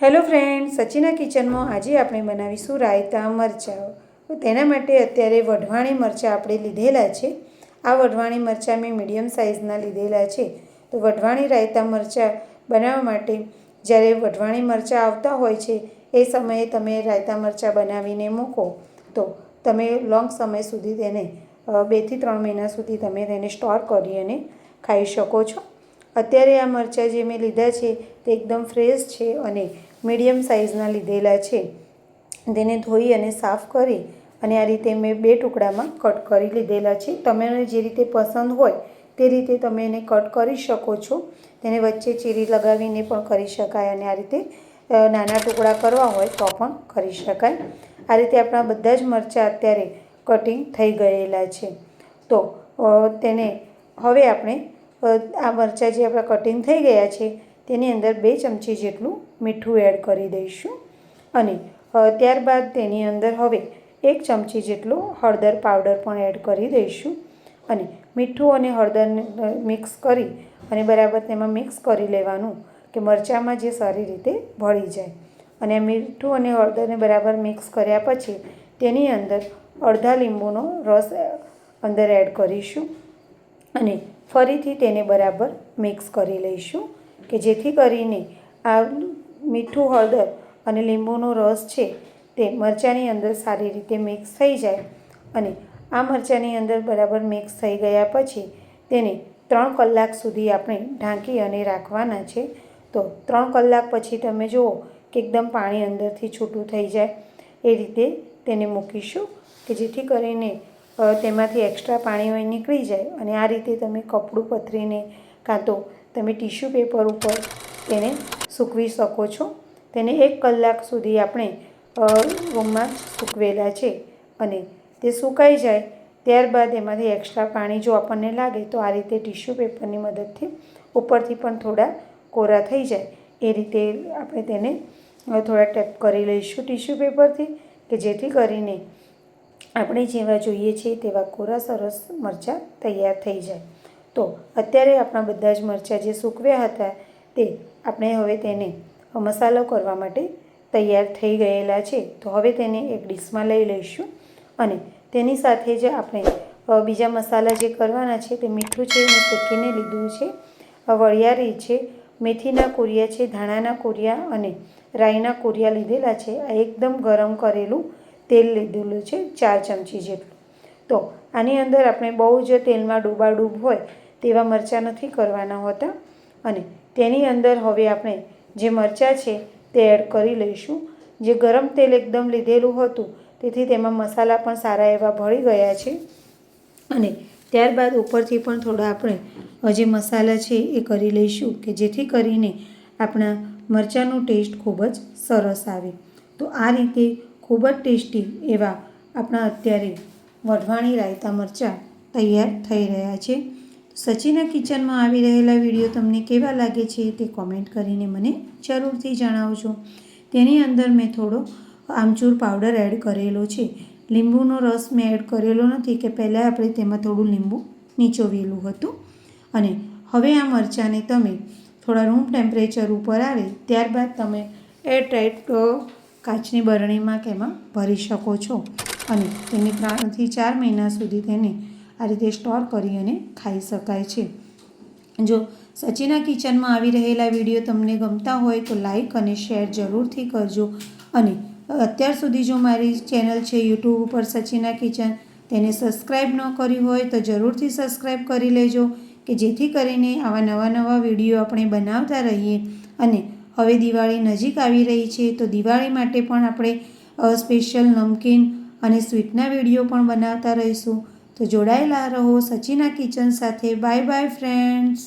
Hello friend, સચિના કિચનમાં આજે આપણે બનાવીશું રાયતા મરચાં. તો તેના માટે અત્યારે વઢવાણી મરચાં આપણે લીધેલા છે. આ વઢવાણી મરચાં મેં મીડિયમ સાઇઝના લીધેલા છે. તો વઢવાણી રાયતા મરચાં બનાવવા માટે જ્યારે વઢવાણી મરચાં આવતા હોય છે, એ સમયે તમે રાયતા મરચાં બનાવીને મૂકો. તો તમે લોંગ સમય સુધી તેને બેથી ત્રણ મહિના સુધી તમે તેને સ્ટોર કરી અને ખાઈ શકો છો. અત્યારે આ મરચાં જે મેં લીધા છે, તે એકદમ ફ્રેશ છે અને મીડિયમ સાઇઝના લીધેલા છે. તેને ધોઈ અને સાફ કરી અને આ રીતે મેં બે ટુકડામાં કટ કરી લીધેલા છે. તમને જે રીતે પસંદ હોય તે રીતે તમે એને કટ કરી શકો છો. તેને વચ્ચે ચીરી લગાવીને પણ કરી શકાય અને આ રીતે નાના ટુકડા કરવા હોય તો પણ કરી શકાય. આ રીતે આપણા બધા જ મરચાં અત્યારે કટિંગ થઈ ગયેલા છે. તો તેને હવે આપણે આ મરચાં જે આપણા કટિંગ થઈ ગયા છે તેની અંદર બે ચમચી જેટલું મીઠું એડ કરી દઈશું. અને ત્યારબાદ તેની અંદર હવે એક ચમચી જેટલું હળદર પાવડર પણ એડ કરી દઈશું. અને, મીઠું અને હળદરને મિક્સ કરી અને બરાબર તેમાં મિક્સ કરી લેવાનું કે મરચાંમાં જે સારી રીતે ભળી જાય. અને મીઠું અને હળદરને બરાબર મિક્સ કર્યા પછી તેની અંદર અડધા લીંબુનો રસ અંદર એડ કરીશું. અને ફરીથી તેને બરાબર મિક્સ કરી લઈશું. કે જેથી કરીને આ મીઠું હળદર અને લીંબુનો રસ છે તે મરચાંની અંદર સારી રીતે મિક્સ થઈ જાય અને આ મરચાંની અંદર બરાબર મિક્સ થઈ ગયા પછી તેને ત્રણ કલાક સુધી આપણે ઢાંકી અને રાખવાના છે. તો ત્રણ કલાક પછી તમે જુઓ કે એકદમ પાણી અંદરથી છૂટું થઈ જાય. એ રીતે તેને મૂકીશું કે જેથી કરીને તેમાંથી એક્સ્ટ્રા પાણી નીકળી જાય અને આ રીતે તમે કપડું પથરીને કાં તો તમે ટીશ્યુ પેપર ઉપર તેને સૂકવી શકો છો. તેને એક કલાક સુધી આપણે રૂમમાં સૂકવેલા છે અને તે સુકાઈ જાય. ત્યારબાદ એમાંથી એક્સ્ટ્રા પાણી જો આપણને લાગે તો આ રીતે ટિશ્યુ પેપરની મદદથી ઉપરથી પણ થોડા કોરા થઈ જાય. એ રીતે આપણે તેને થોડા ટેપ કરી લઈશું ટિશ્યુ પેપરથી કે જેથી કરીને આપણે જેવા જોઈએ છીએ તેવા કોરા સરસ મરચાં તૈયાર થઈ જાય. તો અત્યારે આપણા બધા જ મરચાં જે સૂકવ્યા હતા તે આપણે હવે તેને મસાલો કરવા માટે તૈયાર થઈ ગયેલા છે. તો હવે તેને એક ડીશમાં લઈ લઈશું અને તેની સાથે જ આપણે બીજા મસાલા જે કરવાના છે તે મીઠું છે મેં શેકીને લીધું છે. વળિયારી છે, મેથીના કુરિયા છે, ધાણાના કુરિયા અને રાઈના કુરિયા લીધેલા છે. આ એકદમ ગરમ કરેલું તેલ લીધેલું છે, ચાર ચમચી જેટલું. તો આની અંદર આપણે બહુ જ તેલમાં ડૂબાડૂબ હોય તેવા મરચાં નથી કરવાના હોતા. અને તેની અંદર હવે આપણે જે મરચાં છે તે એડ કરી લઈશું. જે ગરમ તેલ એકદમ લીધેલું હતું, તેથી તેમાં મસાલા પણ સારા એવા ભળી ગયા છે. અને ત્યારબાદ ઉપરથી પણ થોડા આપણે જે મસાલા છે એ કરી લઈશું, કે જેથી કરીને આપણા મરચાંનો ટેસ્ટ ખૂબ જ સરસ આવે. તો આ રીતે ખૂબ જ ટેસ્ટી એવા આપણા અત્યારે વઢવાણી રાયતા મરચાં તૈયાર થઈ રહ્યા છે. સચિના કિચનમાં આવી રહેલા વીડિયો તમને કેવા લાગે છે તે કોમેન્ટ કરીને મને જરૂરથી જણાવજો. તેની અંદર મેં થોડો આમચૂર પાવડર એડ કરેલો છે. લીંબુનો રસ મેં એડ કરેલો નથી કે પહેલાં આપણે તેમાં થોડું લીંબુ નીચોવેલું હતું. અને હવે આ મરચાંને તમે થોડા રૂમ ટેમ્પરેચર ઉપર આવે ત્યારબાદ તમે એરટાઈટ કાચની બરણીમાં કે એમાં ભરી શકો છો. અને તેને ત્રણથી ચાર મહિના સુધી તેને આ રીતે સ્ટોર કરી અને ખાઈ શકાય છે. જો સચિના કિચનમાં આવી રહેલા વીડિયો તમને ગમતા હોય તો લાઈક અને શેર જરૂરથી કરજો. અને અત્યાર સુધી જો મારી ચેનલ છે યુટ્યુબ ઉપર સચિના કિચન તેને સબસ્ક્રાઈબ ન કરી હોય તો જરૂરથી સબસ્ક્રાઈબ કરી લેજો કે જેથી કરીને આવા નવા નવા વીડિયો આપણે બનાવતા રહીએ. અને હવે દિવાળી નજીક આવી રહી છે તો દિવાળી માટે પણ આપણે સ્પેશિયલ નમકીન અને સ્વીટના વીડિયો પણ બનાવતા રહીશું. તો જોડાયેલા રહો સચિના કિચન સાથે. Bye bye friends